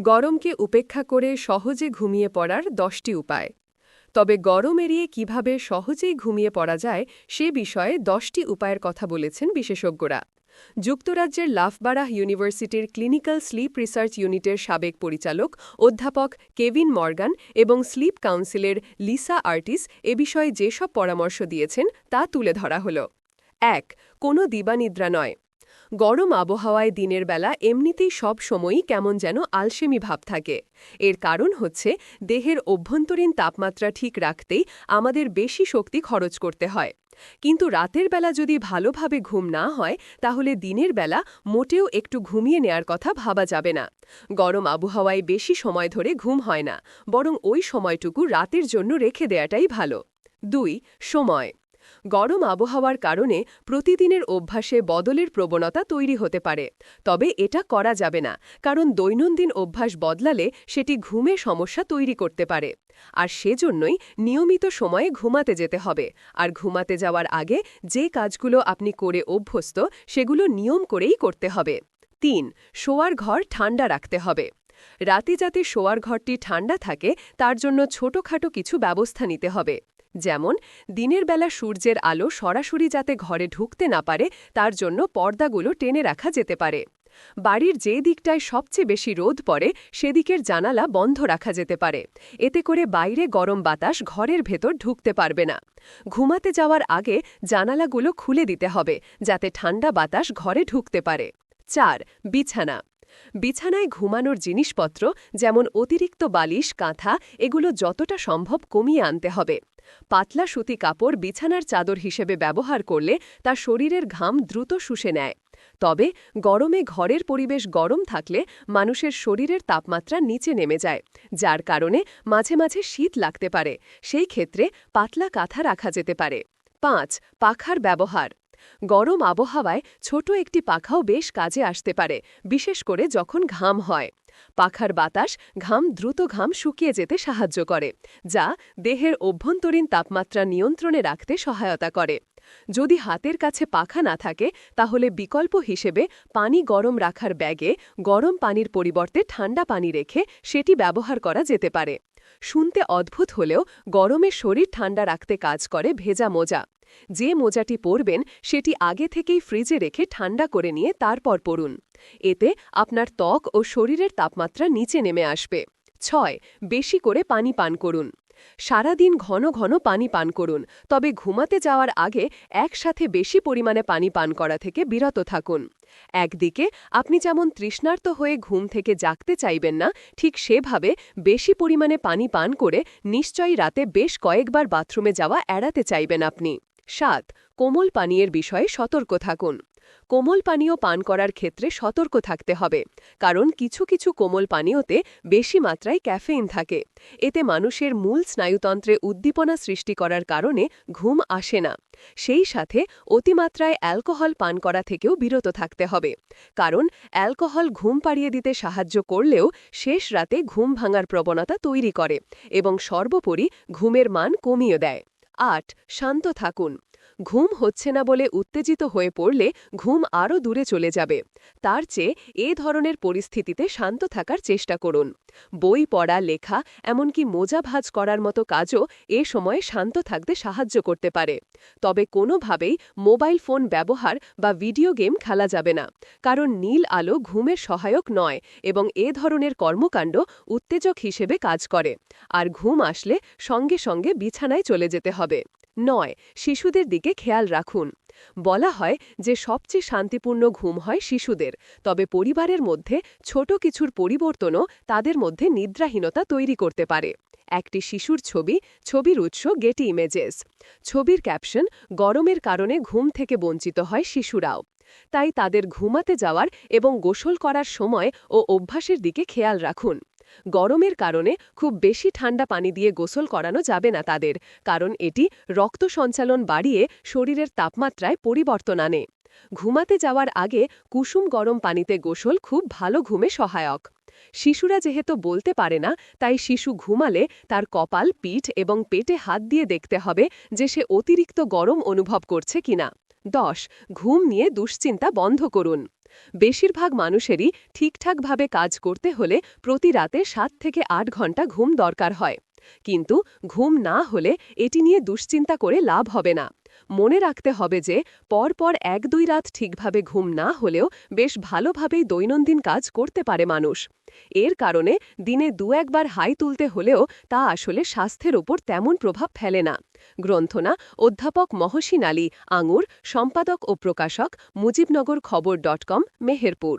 গরমকে উপেক্ষা করে সহজে ঘুমিয়ে পড়ার দশটি উপায়। তবে গরম এড়িয়ে কীভাবে সহজেই ঘুমিয়ে পড়া যায় সে বিষয়ে দশটি উপায়ের কথা বলেছেন বিশেষজ্ঞরা। যুক্তরাজ্যের লাফবারাহ ইউনিভার্সিটির ক্লিনিক্যাল স্লিপ রিসার্চ ইউনিটের সাবেক পরিচালক অধ্যাপক কেভিন মর্গান এবং স্লিপ কাউন্সিলের লিসা আর্টিস এ বিষয়ে যেসব পরামর্শ দিয়েছেন তা তুলে ধরা হল। এক, কোনো দিবানিদ্রা নয়। গরম আবহাওয়ায় দিনের বেলা এমনিতেই সব সময়ই কেমন যেন আলসেমি ভাব থাকে। এর কারণ হচ্ছে, দেহের অভ্যন্তরীণ তাপমাত্রা ঠিক রাখতেই আমাদের বেশি শক্তি খরচ করতে হয়। কিন্তু রাতের বেলা যদি ভালোভাবে ঘুম না হয়, তাহলে দিনের বেলা মোটেও একটু ঘুমিয়ে নেয়ার কথা ভাবা যাবে না। গরম আবহাওয়ায় বেশি সময় ধরে ঘুম হয় না, বরং ওই সময়টুকু রাতের জন্য রেখে দেয়াটাই ভালো। দুই, সময়। গরম আবহাওয়ার কারণে প্রতিদিনের অভ্যাসে বদলের প্রবণতা তৈরি হতে পারে। তবে এটা করা যাবে না, কারণ দৈনন্দিন অভ্যাস বদলালে সেটি ঘুমে সমস্যা তৈরি করতে পারে। আর সেজন্যই নিয়মিত সময়ে ঘুমাতে যেতে হবে। আর ঘুমাতে যাওয়ার আগে যে কাজগুলো আপনি করে অভ্যস্ত, সেগুলো নিয়ম করেই করতে হবে। তিন, শোয়ার ঘর ঠান্ডা রাখতে হবে। রাতে যাতে শোয়ার ঘরটি ঠান্ডা থাকে, তার জন্য ছোটখাটো কিছু ব্যবস্থা নিতে হবে। যেমন, দিনের বেলা সূর্যের আলো সরাসরি যাতে ঘরে ঢুকতে না পারে, তার জন্য পর্দাগুলো টেনে রাখা যেতে পারে। বাড়ির যে দিকটায় সবচেয়ে বেশি রোদ পড়ে, সেদিকের জানালা বন্ধ রাখা যেতে পারে। এতে করে বাইরে গরম বাতাস ঘরের ভেতর ঢুকতে পারবে না। ঘুমাতে যাওয়ার আগে জানালাগুলো খুলে দিতে হবে, যাতে ঠান্ডা বাতাস ঘরে ঢুকতে পারে। চার, বিছানা। বিছানায় ঘুমানোর জিনিসপত্র, যেমন অতিরিক্ত বালিশ, কাঁথা, এগুলো যতটা সম্ভব কমিয়ে আনতে হবে। পাতলা সুতি কাপড় বিছানার চাদর হিসেবে ব্যবহার করলে তা শরীরের ঘাম দ্রুত শুষে নেয়। তবে গরমে ঘরের পরিবেশ গরম থাকলে মানুষের শরীরের তাপমাত্রা নিচে নেমে যায়, যার কারণে মাঝে মাঝে শীত লাগতে পারে। সেই ক্ষেত্রে পাতলা কাঁথা রাখা যেতে পারে। পাঁচ, পাখার ব্যবহার। গরম আবহাওয়ায় ছোট একটি পাখাও বেশ কাজে আসতে পারে, বিশেষ করে যখন ঘাম হয়। পাখার বাতাস ঘাম দ্রুত ঘাম শুকিয়ে যেতে সাহায্য করে, যা দেহের অভ্যন্তরীণ তাপমাত্রা নিয়ন্ত্রণে রাখতে সহায়তা করে। যদি হাতের কাছে পাখা না থাকে, তাহলে বিকল্প হিসেবে পানি গরম রাখার ব্যাগে গরম পানির পরিবর্তে ঠান্ডা পানি রেখে সেটি ব্যবহার করা যেতে পারে। শুনতে অদ্ভুত হলেও গরমে শরীর ঠান্ডা রাখতে কাজ করে ভেজা মোজা। যে মোজাটি পরবেন, সেটি আগে থেকেই ফ্রিজে রেখে ঠান্ডা করে নিয়ে তারপর পরুন। এতে আপনার ত্বক ও শরীরের তাপমাত্রা নিচে নেমে আসবে। ছয়, বেশি করে পানি পান করুন। সারাদিন ঘন ঘন পানি পান করুন, তবে ঘুমাতে যাওয়ার আগে একসাথে বেশি পরিমাণে পানি পান করা থেকে বিরত থাকুন। একদিকে, আপনি যেমন তৃষ্ণার্ত হয়ে ঘুম থেকে জাগতে চাইবেন না, ঠিক সেভাবে বেশি পরিমাণে পানি পান করে নিশ্চয়ই রাতে বেশ কয়েকবার বাথরুমে যাওয়া এড়াতে চাইবেন আপনি। সাত, কোমল পানীয়ের বিষয়ে সতর্ক থাকুন। কোমল পানীয় পান করার ক্ষেত্রে সতর্ক থাকতে হবে, কারণ কিছু কিছু কোমল পানীয়তে বেশি মাত্রায় ক্যাফেইন থাকে। এতে মানুষের মূল স্নায়ুতন্ত্রে উদ্দীপনা সৃষ্টি করার কারণে ঘুম আসে না। সেই সাথে অতিমাত্রায় অ্যালকোহল পান করা থেকেও বিরত থাকতে হবে, কারণ অ্যালকোহল ঘুম পাড়িয়ে দিতে সাহায্য করলেও শেষ রাতে ঘুম ভাঙার প্রবণতা তৈরি করে এবং সর্বোপরি ঘুমের মান কমিয়ে দেয়। আট, শান্ত থাকুন। ঘুম হচ্ছে না বলে উত্তেজিত হয়ে পড়লে ঘুম আরও দূরে চলে যাবে। তার চেয়ে এ ধরনের পরিস্থিতিতে শান্ত থাকার চেষ্টা করুন। বই পড়া, লেখা, এমনকি মোজা ভাজ করার মতো কাজও এ সময়ে শান্ত থাকতে সাহায্য করতে পারে। তবে কোনোভাবেই মোবাইল ফোন ব্যবহার বা ভিডিও গেম খেলা যাবে না। কারণ নীল আলো ঘুমের সহায়ক নয় এবং এ ধরনের কর্মকাণ্ড উত্তেজক হিসেবে কাজ করে। আর ঘুম আসলে সঙ্গে সঙ্গে বিছানায় চলে যেতে হবে। নয়, শিশুদের দিকে খেয়াল রাখুন। বলা হয় যে সবচেয়ে শান্তিপূর্ণ ঘুম হয় শিশুদের, তবে পরিবারের মধ্যে ছোট কিছুর পরিবর্তনও তাদের মধ্যে নিদ্রাহীনতা তৈরি করতে পারে। একটি শিশুর ছবি, ছবির উৎস গেটি ইমেজেস ছবির ক্যাপশন গরমের কারণে ঘুম থেকে বঞ্চিত হয় শিশুরাও। তাই তাদের ঘুমাতে যাওয়ার এবং গোসল করার সময় ও অভ্যাসের দিকে খেয়াল রাখুন। গরমের কারণে খুব বেশি ঠান্ডা পানি দিয়ে গোসল করানো যাবে না তাদের, কারণ এটি রক্ত সঞ্চালন বাড়িয়ে শরীরের তাপমাত্রায় পরিবর্তন আনে। ঘুমাতে যাওয়ার আগে কুসুম গরম পানিতে গোসল খুব ভালো ঘুমে সহায়ক। শিশুরা যেহেতু বলতে পারে না, তাই শিশু ঘুমালে তার কপাল, পিঠ এবং পেটে হাত দিয়ে দেখতে হবে যে সে অতিরিক্ত গরম অনুভব করছে কিনা। দশ, ঘুম নিয়ে দুশ্চিন্তা বন্ধ করুন। বেশিরভাগ মানুষেরই ঠিকঠাকভাবে কাজ করতে হলে প্রতি রাতে সাত থেকে আট ঘণ্টা ঘুম দরকার হয়। কিন্তু ঘুম না হলে এটি নিয়ে দুশ্চিন্তা করে লাভ হবে না। মনে রাখতে হবে যে পরপর এক দুই রাত ঠিকভাবে ঘুম না হলেও বেশ ভালোভাবেই দৈনন্দিন কাজ করতে পারে মানুষ। এর কারণে দিনে দু একবার হাই তুলতে হলেও তা আসলে স্বাস্থ্যের ওপর তেমন প্রভাব ফেলে না। গ্রন্থনা অধ্যাপক মহসিন আলী, আঙুর, সম্পাদক ও প্রকাশক মুজিবনগর খবর ডট কম, মেহেরপুর।